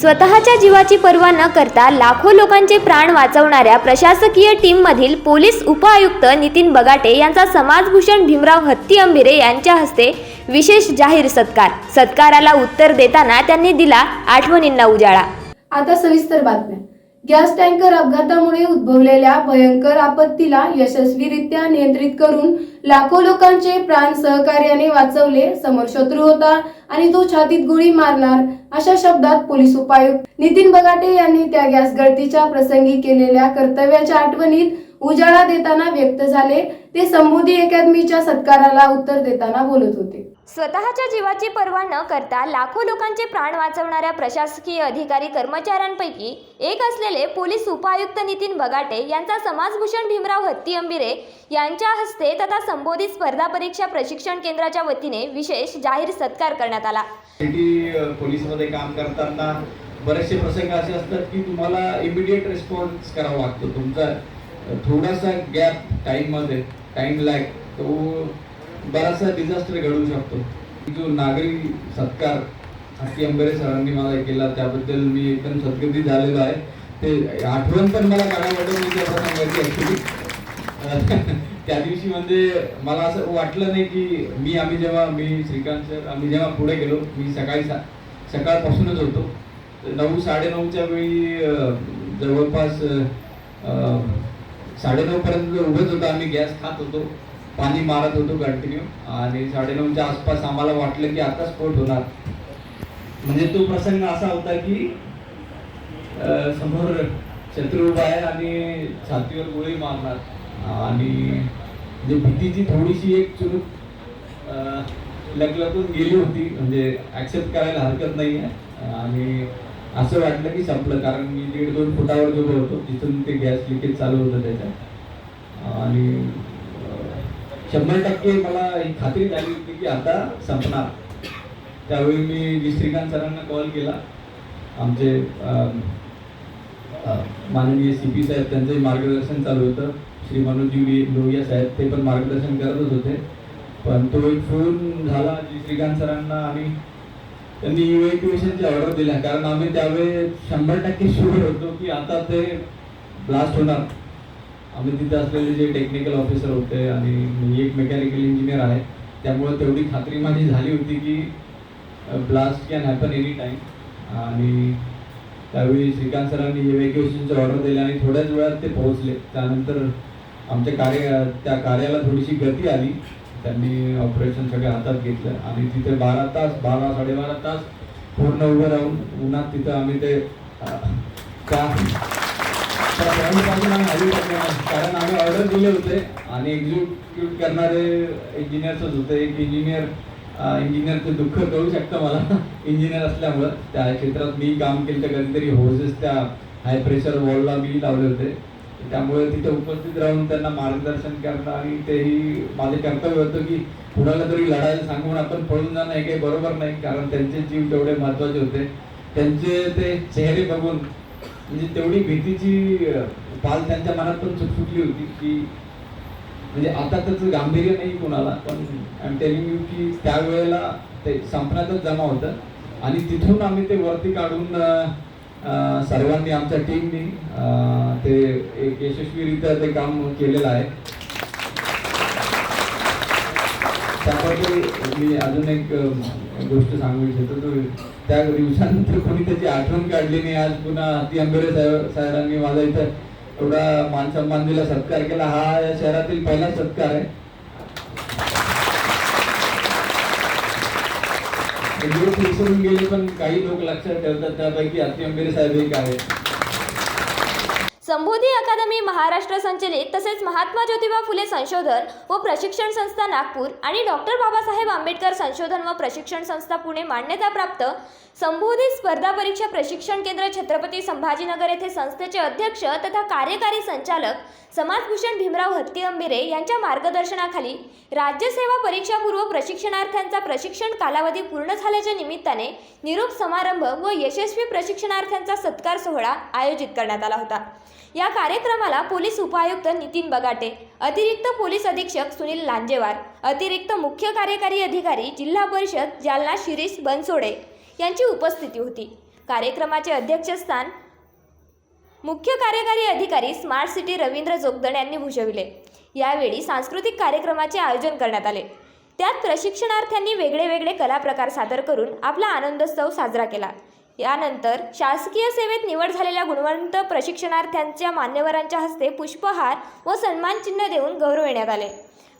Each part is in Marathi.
स्वतःच्या जीवाची पर्वा न करता लाखो लोकांचे प्राण वाचवणाऱ्या प्रशासकीय टीममधील पोलीस उपआयुक्त नितीन बगाटे यांचा समाजभूषण भीमराव हत्ती अंबिरे यांच्या हस्ते विशेष जाहीर सत्कार. सत्काराला उत्तर देताना त्यांनी दिला आठवणींना उजाळा. आता सविस्तर बातम्या. गॅस टँकर अपघातामुळे उद्भवलेल्या भयंकर आपत्तीला यशस्वीरित्या नियंत्रित करून लाखो लोकांचे प्राण सहकार्याने वाचवले समोर शत्रू होता आणि तो छातीत गोळी मारणार अशा शब्दात पोलीस उपायुक्त नितीन बगाटे यांनी त्या गॅस गळतीच्या प्रसंगी केलेल्या कर्तव्याच्या आठवणीत उजाळा देताना व्यक्त झाले. ते संबोधी अकादमीच्या सत्काराला उत्तर देताना बोलत होते. स्वतःच्या जीवाची पर्वा न करता लाखो लोकांचे प्राण वाचवणाऱ्या प्रशासकीय अधिकारी कर्मचाऱ्यांपैकी एक असलेले पोलीस उपायुक्त नितीन बगाटे यांचा समाजभूषण भीमराव हत्ती अंबिरे यांच्या हस्ते तथा संबोधित स्पर्धा परीक्षा प्रशिक्षण केंद्राच्या वतीने विशेष जाहीर सत्कार करण्यात आला. पोलीसमध्ये काम करताना बरेचसे प्रसंग असे असतात की तुम्हाला इमिडिएट रिस्पॉन्स करावा लागतो. तुमचा थोडासा गॅप टाईममध्ये टाईम लॅग तो बराचसा डिझास्टर घडू शकतो. जो नागरी सत्कार हत्ती अंबरे सरांनी मला केला त्याबद्दल मी एकदम सद्गती झालेलो आहे. ते आठवण पण मला काढायला वाटत मी त्या सांगायची ॲक्च्युली त्या दिवशी म्हणजे मला असं वाटलं नाही की मी आम्ही जेव्हा मी श्रीकांत सर आम्ही जेव्हा पुढे गेलो मी सकाळी सा सकाळपासूनच होतो. नऊ नऊ साडेनऊच्या वेळी जवळपास साडेनऊपर्यंत उभेच होतो आम्ही गॅस खात होतो. पाणी मारत होतो कंटिन्यू आणि साडेनऊच्या आसपास आम्हाला वाटलं की आता स्फोट होणार. म्हणजे तो प्रसंग असा होता की समोर शत्रू बाहेर आहे आणि छातीवर गोळी मारणार. आणि म्हणजे भीतीची थोडीशी एक चुरूक अं, लकलकून गेली होती. म्हणजे ऍक्सेप्ट करायला हरकत नाही आहे आणि असं वाटलं की संपलं. कारण मी दीड दोन फुटावर जो होतो. तिथून ते गॅस लिकेज चालू होतं त्याच्यात. आणि शंभर टक्के मला ही खात्री झाली होती की आता संपणार. त्यावेळी मी जी श्रीकांत सरांना कॉल केला. आमचे माननीय सी पी साहेब त्यांचंही मार्गदर्शन चालू होतं. श्री मनोजी लोहिया साहेब ते पण मार्गदर्शन करतच होते. पण तो एक फोन झाला जी. श्रीकांत सरांना आणि त्यांनी इव्हॅक्युएशनची ऑर्डर दिल्या. कारण आम्ही त्यावेळी शंभर टक्के शुअर होतो की आता ते ब्लास्ट होणार. आम्ही तिथे असलेले जे टेक्निकल ऑफिसर होते आणि मी एक मेकॅनिकल इंजिनियर आहे त्यामुळे तेवढी खात्री माझी झाली होती की blast can happen any time आणि त्यावेळी श्रीकांत सरांनी इव्हॅक्युएशनची ऑर्डर दिली आणि थोड्याच वेळात ते पोहोचले. त्यानंतर आमच्या कार्य त्या कार्याला थोडीशी गती आली. त्यांनी ऑपरेशन सगळ्या हातात घेतलं आणि तिथे बारा तास बारा साडेबारा तास पूर्ण उभं राहून उन्हात तिथं आम्ही ते अं, त्या कारण आम्ही ऑर्डर दिले होते आणि एक्झिक्यूट करणारे इंजिनियर्सच होते एक इंजिनियर इंजिनियरचं दुःख कळू शकतं मला इंजिनियर असल्यामुळं त्या क्षेत्रात मी काम केलं तर कधीतरी होर्सेस त्या हाय प्रेशर वॉलला मी लावले होते त्यामुळे तिथे उपस्थित राहून त्यांना मार्गदर्शन करणं आणि तेही माझे कर्तव्य होतं की कुणाला तरी लढायला सांगून आपण पळून जाणं हे काही बरोबर नाही कारण त्यांचे जीव तेवढे महत्त्वाचे होते. त्यांचे ते चेहरे बघून म्हणजे तेवढी भीतीची पाल त्यांच्या मनात पण सुटसुटली होती की म्हणजे आता त्याचं गांभीर्य नाही कोणाला पण आय एम टेलिंग यू की त्यावेळेला ते संपण्यातच जमा होतं. आणि तिथून आम्ही ते वरती काढून सर्वांनी आमच्या टीमनी ते एक यशस्वीरित्या ते काम केलेलं आहे. त्याबद्दल मी अजून एक गोष्ट सांगू इच्छितो तो त्या दिवसानंतर कोणी त्याची आठवण काढली नाही. आज पुन्हा हाती आंबेरे साहेब साहेबांनी माझा इथं एवढा मानसन्मान दिला सत्कार केला. हा या शहरातील पहिला सत्कार आहे. विसरून गेले पण काही लोक लक्षात ठेवतात त्यापैकी अति अंबेरे साहेब एक आहे संबोधी अकादमी महाराष्ट्र संचलित तसेच महात्मा ज्योतिबा फुले संशोधन व प्रशिक्षण संस्था नागपूर आणि डॉक्टर बाबासाहेब आंबेडकर संशोधन व प्रशिक्षण संस्था पुणे मान्यताप्राप्त संबोधित स्पर्धा परीक्षा प्रशिक्षण केंद्र छत्रपती संभाजीनगर येथे संस्थेचे अध्यक्ष तथा कार्यकारी संचालक समाजभूषण भीमराव हत्ती अंबिरे यांच्या मार्गदर्शनाखाली राज्यसेवा परीक्षापूर्व प्रशिक्षणार्थ्यांचा प्रशिक्षण कालावधी पूर्ण झाल्याच्या निमित्ताने निरोप समारंभ व यशस्वी प्रशिक्षणार्थ्यांचा सत्कार सोहळा आयोजित करण्यात आला होता. या कार्यक्रमाला पोलीस उपायुक्त नितीन बगाटे अतिरिक्त पोलीस अधीक्षक सुनील लांजेवार अतिरिक्त मुख्य कार्यकारी अधिकारी जिल्हा परिषद जालना शिरीष बनसोडे यांची उपस्थिती होती. कार्यक्रमाचे अध्यक्षस्थान मुख्य कार्यकारी अधिकारी स्मार्ट सिटी रवींद्र जोगदण यांनी भूषविले. यावेळी सांस्कृतिक कार्यक्रमाचे आयोजन करण्यात आले. त्यात प्रशिक्षणार्थ्यांनी वेगळे वेगळे कलाप्रकार सादर करून आपला आनंदोत्सव साजरा केला. यानंतर शासकीय सेवेत निवड झालेल्या गुणवंत प्रशिक्षणार्थ्यांच्या मान्यवरांच्या हस्ते पुष्पहार व सन्मानचिन्ह देऊन गौरविण्यात आले.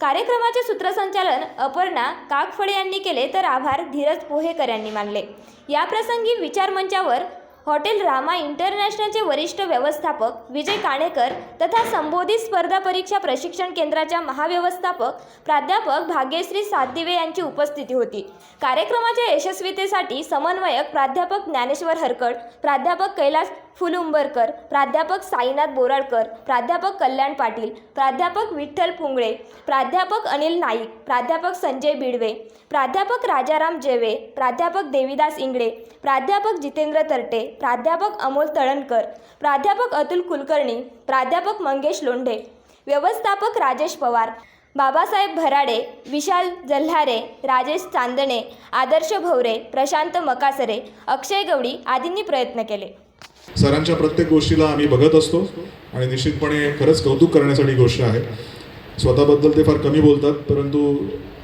कार्यक्रमाचे सूत्रसंचालन अपर्णा काकफळे यांनी केले तर आभार धीरज पोहेकर यांनी मानले. याप्रसंगी विचारमंचावर हॉटेल रामा इंटरनॅशनलचे वरिष्ठ व्यवस्थापक विजय काणेकर तथा संबोधित स्पर्धा परीक्षा प्रशिक्षण केंद्राच्या महाव्यवस्थापक प्राध्यापक भाग्यश्री सातदिवे यांची उपस्थिती होती. कार्यक्रमाच्या यशस्वीतेसाठी समन्वयक प्राध्यापक ज्ञानेश्वर हरकड प्राध्यापक कैलास फुलुंबरकर प्राध्यापक साईनाथ बोराडकर प्राध्यापक कल्याण पाटील प्राध्यापक विठ्ठल पुंगळे प्राध्यापक अनिल नाईक प्राध्यापक संजय बिडवे प्राध्यापक राजाराम जेवे प्राध्यापक देविदास इंगळे प्राध्यापक जितेंद्र तरटे प्राध्यापक अमोल तळणकर प्राध्यापक अतुल कुलकर्णी प्राध्यापक मंगेश लोंढे व्यवस्थापक राजेश पवार बाबासाहेब भराडे विशाल जल्हारे राजेश चांदणे आदर्श भवरे प्रशांत मकासरे अक्षय गवडी आदींनी प्रयत्न केले. सरांच्या प्रत्येक गोष्टीला आम्ही बघत असतो आणि निश्चितपणे खरंच कौतुक करण्यासाठी गोष्ट आहे. स्वतःबद्दल ते फार कमी बोलतात परंतु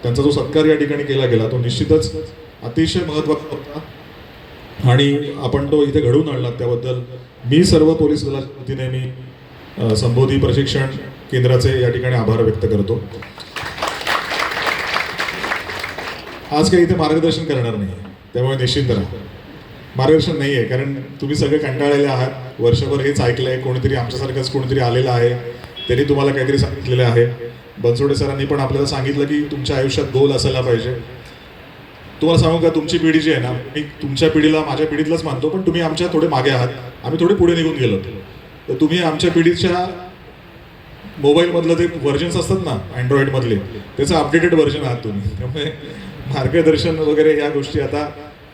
त्यांचा जो सत्कार या ठिकाणी केला गेला तो निश्चितच अतिशय महत्त्वाचा होता. आणि आपण तो इथे घडवून आणला त्याबद्दल मी सर्व पोलीस दलाच्या वतीने मी संबोधी प्रशिक्षण केंद्राचे या ठिकाणी आभार व्यक्त करतो. आज काही इथे मार्गदर्शन करणार नाही त्यामुळे निश्चिंत राहा. मार्गदर्शन नाही आहे कारण तुम्ही सगळे कंटाळलेले आहात. वर्षभर हेच ऐकलं आहे कोणीतरी आमच्यासारखंच कोणीतरी आलेलं आहे. त्यांनी तुम्हाला काहीतरी सांगितलेलं आहे. बनसोडे सरांनी पण आपल्याला सांगितलं की तुमच्या आयुष्यात गोल असायला पाहिजे. तुम्हाला सांगू का तुमची पिढी जी आहे ना मी तुमच्या पिढीला माझ्या पिढीतलाच मानतो पण तुम्ही आमच्या थोडे मागे आहात. आम्ही थोडे पुढे निघून गेलो तर तुम्ही आमच्या पिढीच्या मोबाईलमधलं ते व्हर्जन्स असतात ना अँड्रॉइडमधले त्याचं अपडेटेड व्हर्जन आहात तुम्ही. त्यामुळे मार्गदर्शन वगैरे या गोष्टी आता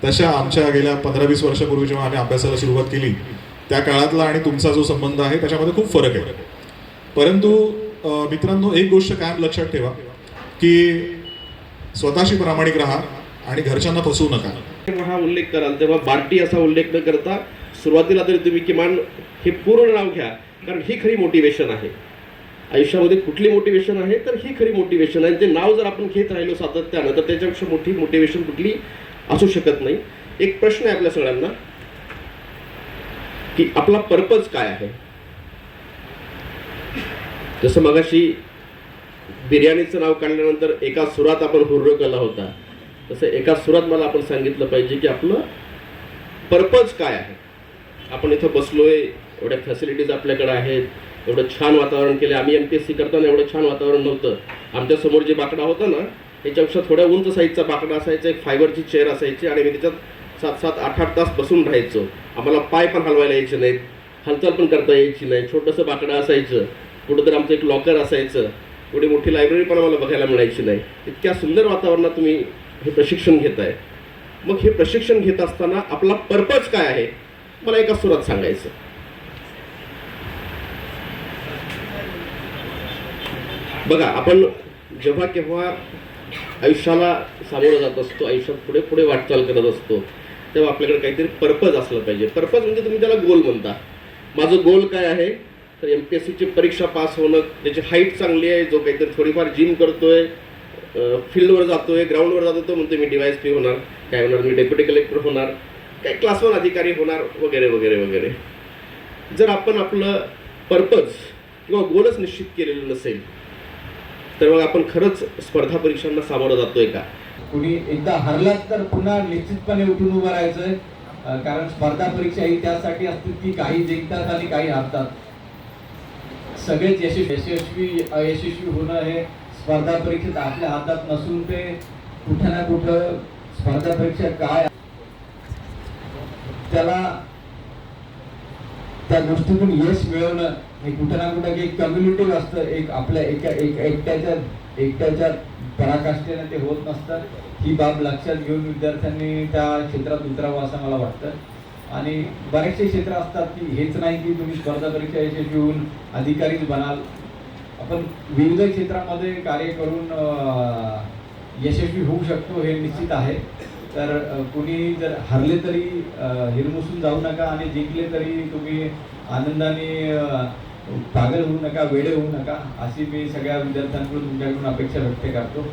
तशा आमच्या गेल्या पंधरा वीस वर्षापूर्वी जेव्हा आम्ही अभ्यासाला सुरुवात केली त्या काळातला आणि तुमचा जो संबंध आहे त्याच्यामध्ये खूप फरक आहे. परंतु मित्रांनो एक गोष्ट कायम लक्षात ठेवा की स्वतःशी प्रामाणिक राहा आणि घरच्यांना फसवू नका. हा उल्लेख कराल तेव्हा बार्टी असा उल्लेख न करता सुरुवातीला तरी तुम्ही किमान हे पूर्ण नाव घ्या कारण ही खरी मोटिवेशन आहे. आयुष्यामध्ये कुठली मोटिवेशन आहे तर ही खरी मोटिवेशन आहे. ते नाव जर आपण घेत राहिलो सातत्यानं तर त्याच्यापेक्षा मोठी मोटिवेशन कुठली? असू शकत नाही. एक प्रश्न आहे आपल्या सगळ्यांना की आपला पर्पज काय आहे? जसं मगाशी बिर्याणीचं नाव काढल्यानंतर एका सुरात आपण हुर्र केला होता. तसं एका सुरात मला आपण सांगितलं पाहिजे की आपलं पर्पज काय आहे? आपण इथं बसलोय एवढ्या फॅसिलिटीज आपल्याकडे आहेत एवढं छान वातावरण केलं आम्ही एम पी एस सी करताना एवढं छान वातावरण नव्हतं. आमच्यासमोर जे बाकडा होता ना त्याच्यापेक्षा थोड्या उंच साईजचा बाकडा असायचा एक फायबरची चेअर असायची आणि मी त्याच्यात सात सात आठ आठ तास बसून राहायचो. आम्हाला पाय पण हलवायला यायचे नाहीत हालचाल पण करता यायची नाही छोटंसं बाकडं असायचं कुठंतरी आमचं एक लॉकर असायचं कुठे मोठी लायब्ररी पण आम्हाला बघायला मिळायची नाही. इतक्या सुंदर वातावरणात तुम्ही हे प्रशिक्षण घेत आहे मग हे प्रशिक्षण घेत असताना आपला पर्पज काय आहे? मला एका सुरात सांगायचं. बघा आपण जेव्हा केव्हा आयुष्याला सामोरं जात असतो आयुष्यात पुढे पुढे वाटचाल करत असतो. तेव्हा आपल्याकडे काहीतरी पर्पज असलं पाहिजे. पर्पज म्हणजे तुम्ही त्याला गोल म्हणता. माझं गोल काय आहे? तर एम पी एस सीची परीक्षा पास होणं त्याची हाईट चांगली आहे जो काहीतरी थोडीफार जिम करतोय फील्डवर जातोय ग्राउंडवर जातो तो म्हणतो मी डिवायस पी होणार. काय होणार? मी डेप्युटी कलेक्टर होणार. काय क्लास वन अधिकारी होणार? वगैरे वगैरे वगैरे. जर आपण आपलं पर्पज किंवा गोलच निश्चित केलेलं नसेल तर मग आपण खरंच स्पर्धा परीक्षांना सामोरं जातोय का? कुणी एकदा हरलात तर पुन्हा निश्चितपणे उठून उभं राहायचंय. कारण स्पर्धा परीक्षा ही त्यासाठी असते की काही जिंकतात आणि काही हारतात. सगळेच यशस्वी अयशस्वी होणं हे स्पर्धा परीक्षेत आपल्या हातात नसून ते कुठं ना कुठं स्पर्धा परीक्षा काय त्याला त्या गोष्टीतून यश मिळवणं हे कुठं ना कुठं एक कम्युनिटी असतं. एक आपल्या एका एक एकट्याच्या एकट्याच्या पराकाष्ठेनं ते होत नसतं ही बाब लक्षात घेऊन विद्यार्थ्यांनी त्या क्षेत्रात उतरावं असं मला वाटतं. आणि बरेचसे क्षेत्र असतात की हेच नाही की तुम्ही स्पर्धा परीक्षा यशस्वी होऊन अधिकारीच बनाल. आपण विविध क्षेत्रामध्ये कार्य करून यशस्वी होऊ शकतो हे निश्चित आहे. तर कोणी कुणी जर हरले तरी हिरमुसून जाऊ नका आणि जिंकले तरी तुम्ही आनंदाने पागल होऊ नका वेडे होऊ नका अशी मी सगळ्या विद्यार्थ्यांकडून तुमच्याकडून अपेक्षा व्यक्त करतो.